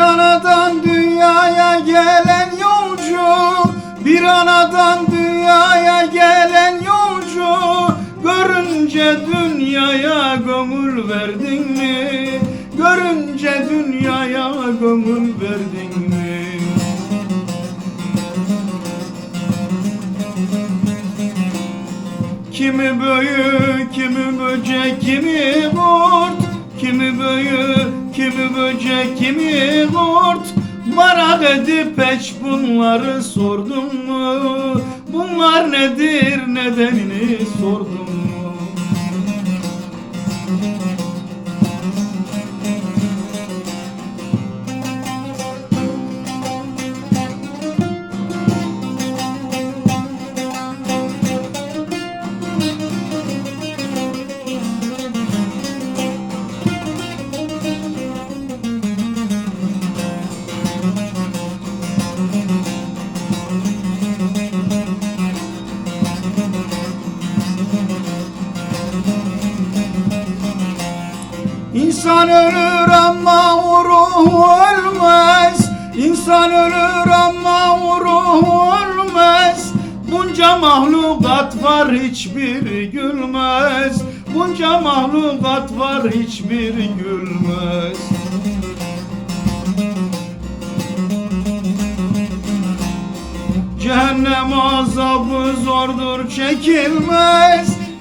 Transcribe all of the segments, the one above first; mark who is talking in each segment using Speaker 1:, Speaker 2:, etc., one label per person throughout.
Speaker 1: anadan dünyaya gelen yolcu Bir anadan dünyaya gelen yolcu Görünce dünyaya gömül verdin mi? Görünce dünyaya gömül verdin mi? Kimi böyük, kimi böcek, kimi kurt kimi böcek, kimi kurt Merak edip hiç bunları sordum mu? Bunlar nedir, nedenini sordum mu? İnsan ölür ama ruhu ölmez. İnsan ölür ama ruhu ölmez. Bunca mahlukat var hiçbiri gülmez. Bunca mahlukat var hiçbiri gülmez. Cehennem azabı zordur çekilmez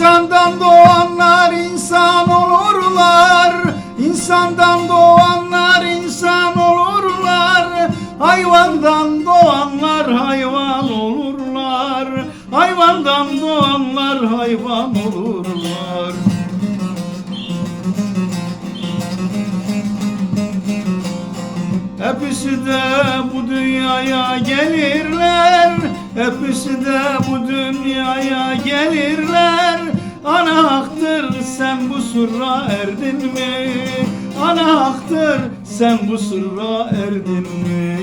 Speaker 1: İnsandan doğanlar insan olurlar. İnsandan doğanlar insan olurlar. Hayvandan doğanlar hayvan olurlar. Hayvandan doğanlar hayvan olurlar. Hepsi de bu dünyaya gelirler Hepsi de bu dünyaya gelirler Ana haktır sen bu sırra erdin mi? Ana haktır sen bu sırra erdin mi?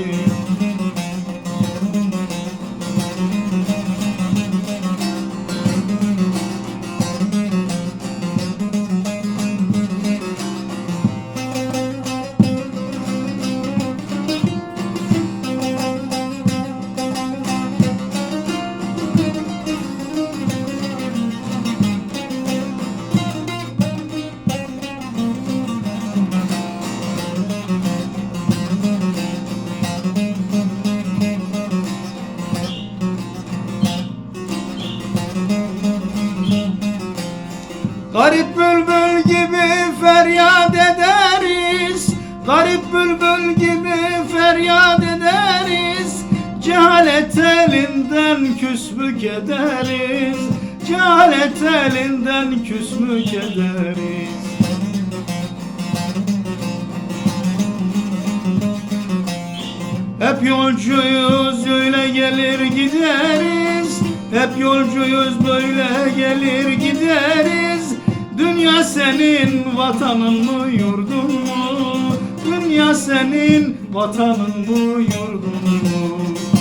Speaker 1: Garip bülbül gibi feryat ederiz. Garip bülbül gibi feryat ederiz. Cehalet elinden küsmük ederiz. Cehalet elinden küsmük ederiz. Hep yolcuyuz öyle gelir gideriz. Hep yolcuyuz böyle gelir gideriz Dünya senin vatanın mı yurdun mu? Dünya senin vatanın mı yurdun mu?